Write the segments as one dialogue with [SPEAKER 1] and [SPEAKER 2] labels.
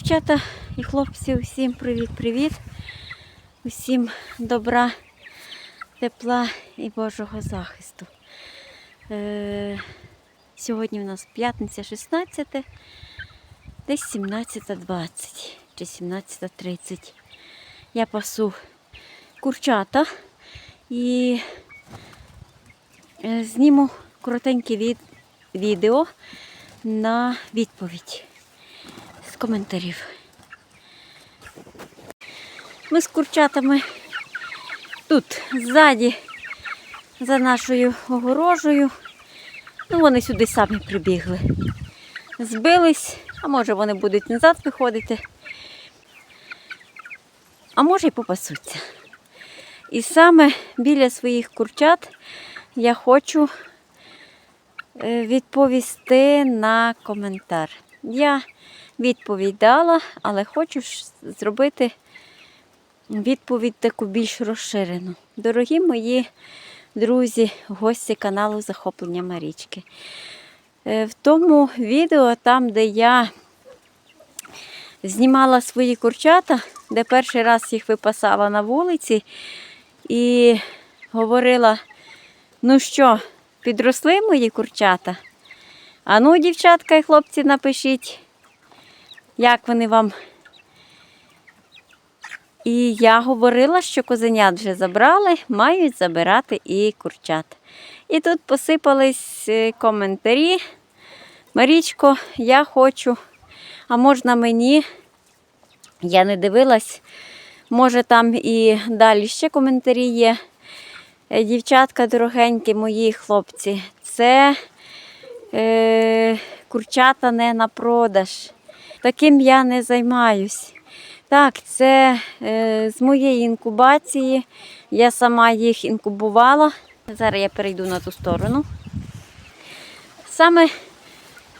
[SPEAKER 1] Дівчата і хлопці, усім привіт-привіт. Усім добра, тепла і Божого захисту. Е, сьогодні у нас п'ятниця 16, десь 17.20 чи 17.30. Я пасу курчата і е, зніму коротеньке від, відео на відповідь коментарів. Ми з курчатами тут ззаді, за нашою огорожею. Ну, вони сюди самі прибігли. Збились, а може вони будуть назад виходити, а може й попасуться. І саме біля своїх курчат я хочу е, відповісти на коментар. Я відповідь дала, але хочу зробити відповідь таку більш розширену. Дорогі мої друзі, гості каналу Захоплення Марічки. Е, В тому відео, там, де я знімала свої курчата, де перший раз їх випасала на вулиці і говорила, ну що, підросли мої курчата? А ну, дівчатка і хлопці, напишіть, як вони вам. І я говорила, що козенят вже забрали, мають забирати і курчат. І тут посипались е, коментарі. Марічко, я хочу, а можна мені? Я не дивилась, може там і далі ще коментарі є. Е, Дівчатка дорогенькі, мої хлопці, це е, курчата не на продаж. Таким я не займаюсь. Так, це е, з моєї інкубації. Я сама їх інкубувала. Зараз я перейду на ту сторону. Саме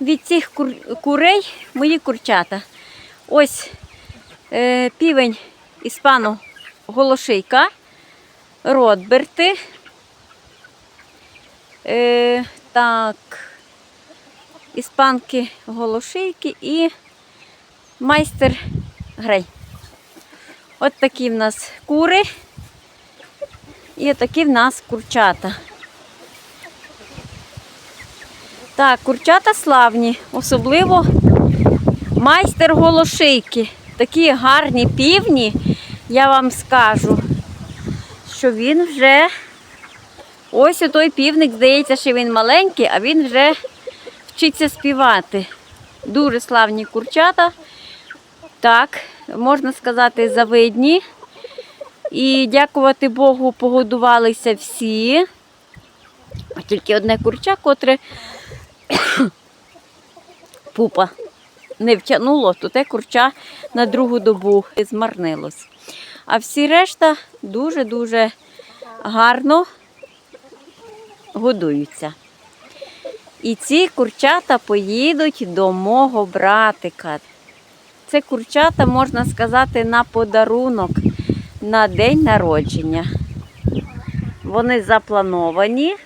[SPEAKER 1] від цих кур, курей мої курчата. Ось е, півень іспано голошийка, Ротберти. Е, так, іспанки голошийки і майстер грей. От такі в нас кури і такі в нас курчата. Так, курчата славні, особливо майстер голошийки. Такі гарні півні, я вам скажу, що він вже ось той півник, здається, що він маленький, а він вже вчиться співати. Дуже славні курчата. Так, можна сказати, завидні. І дякувати Богу, погодувалися всі. Тільки одне курча, котре пупа не втягнуло, то те курча на другу добу змарнилось. А всі решта дуже-дуже гарно годуються. І ці курчата поїдуть до мого братика. Це курчата, можна сказати, на подарунок на день народження. Вони заплановані,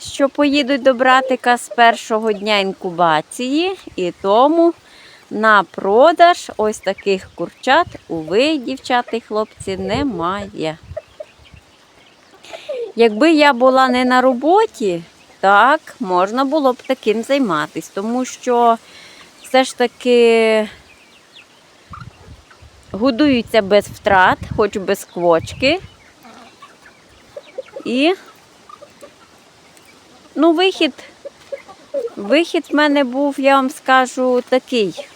[SPEAKER 1] що поїдуть до братика з першого дня інкубації, і тому на продаж ось таких курчат уви, дівчата і хлопці, немає. Якби я була не на роботі, так, можна було б таким займатися, тому що все ж таки годуються без втрат, хоч без квочки. І ну, вихід, вихід в мене був, я вам скажу, такий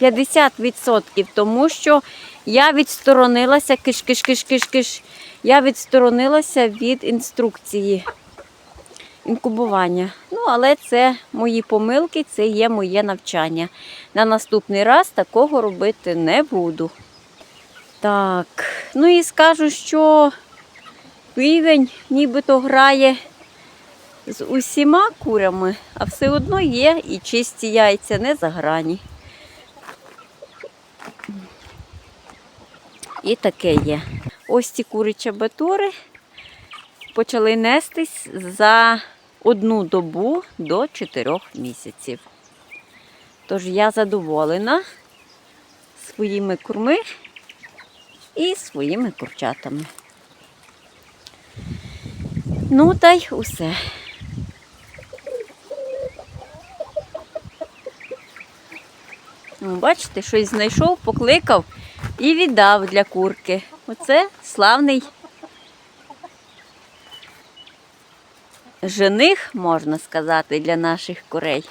[SPEAKER 1] 50%, тому що я відсторонилася, киш-киш-киш-киш-киш, я відсторонилася від інструкції інкубування. Ну, але це мої помилки, це є моє навчання. На наступний раз такого робити не буду. Так, ну і скажу, що півень нібито грає з усіма курями, а все одно є і чисті яйця не заграні. І таке є. Ось ці курі чабатури почали нестись за одну добу до 4 місяців. Тож я задоволена своїми курми і своїми курчатами. Ну та й усе. Бачите, щось знайшов, покликав і віддав для курки. Оце славний жених, можна сказати, для наших курей.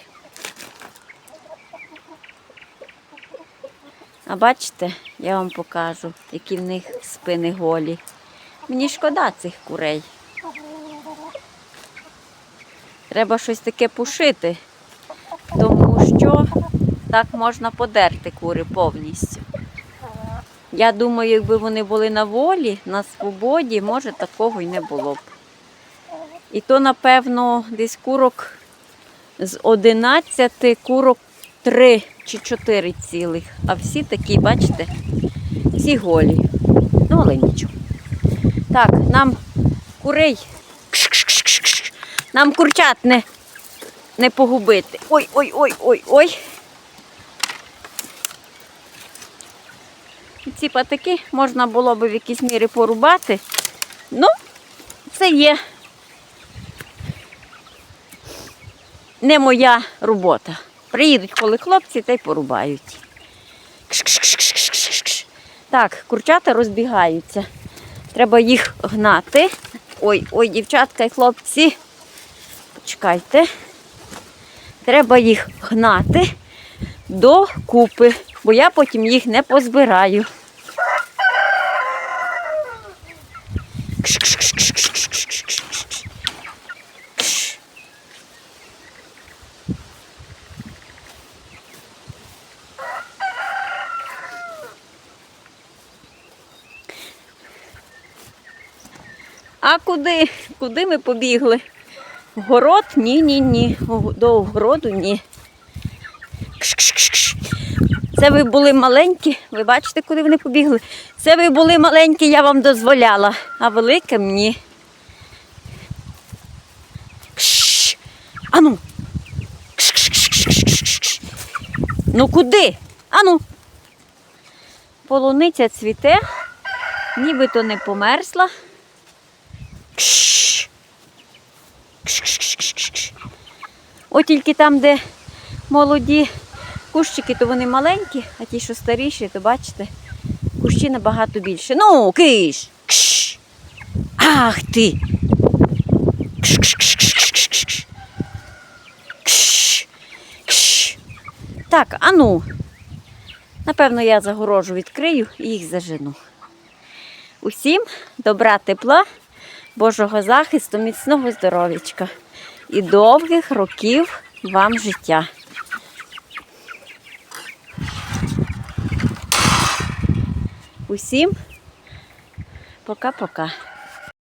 [SPEAKER 1] А бачите, я вам покажу, які в них спини голі. Мені шкода цих курей. Треба щось таке пушити, тому що так можна подерти кури повністю. Я думаю, якби вони були на волі, на свободі, може такого й не було б. І то, напевно, десь курок з 11 курок 3 чи 4 цілих. А всі такі, бачите, всі голі. Ну, але нічого. Так, нам курей. Нам курчат не, не погубити. Ой, ой, ой, ой, ой. Ці патики можна було б в якійсь мірі порубати. Ну, це є не моя робота. Приїдуть коли хлопці та й порубають. Кш-кш-кш-кш-кш-кш. Так, курчата розбігаються. Треба їх гнати. Ой, ой, дівчатка і хлопці. Почекайте. Треба їх гнати до купи, бо я потім їх не позбираю. Кш-кш-кш-кш-кш-кш-кш-кш. Кш. А куди? Куди ми побігли? В город? Ні, ні. До огороду ні. Кш-кш-кш-кш. Це ви були маленькі, ви бачите, куди вони побігли? Це ви були маленькі, я вам дозволяла, а великим ні. Кш. Ану. Кш-кш-кш-кш-кш-кш. Ну куди? Ану. Полуниця цвіте, нібито не померзла. Кш. Кш-кш-кш-кш-кш. От тільки там, де молоді кущики, то вони маленькі, а ті, що старіші, то бачите, кущі набагато більше. Ну, киш! Кш! Ах ти! Кш! Кш! Так, а ну. Напевно, я загорожу відкрию і їх зажену. Усім добра, тепла, Божого захисту, міцного здоров'ячка і довгих років вам життя. Усім пока-пока.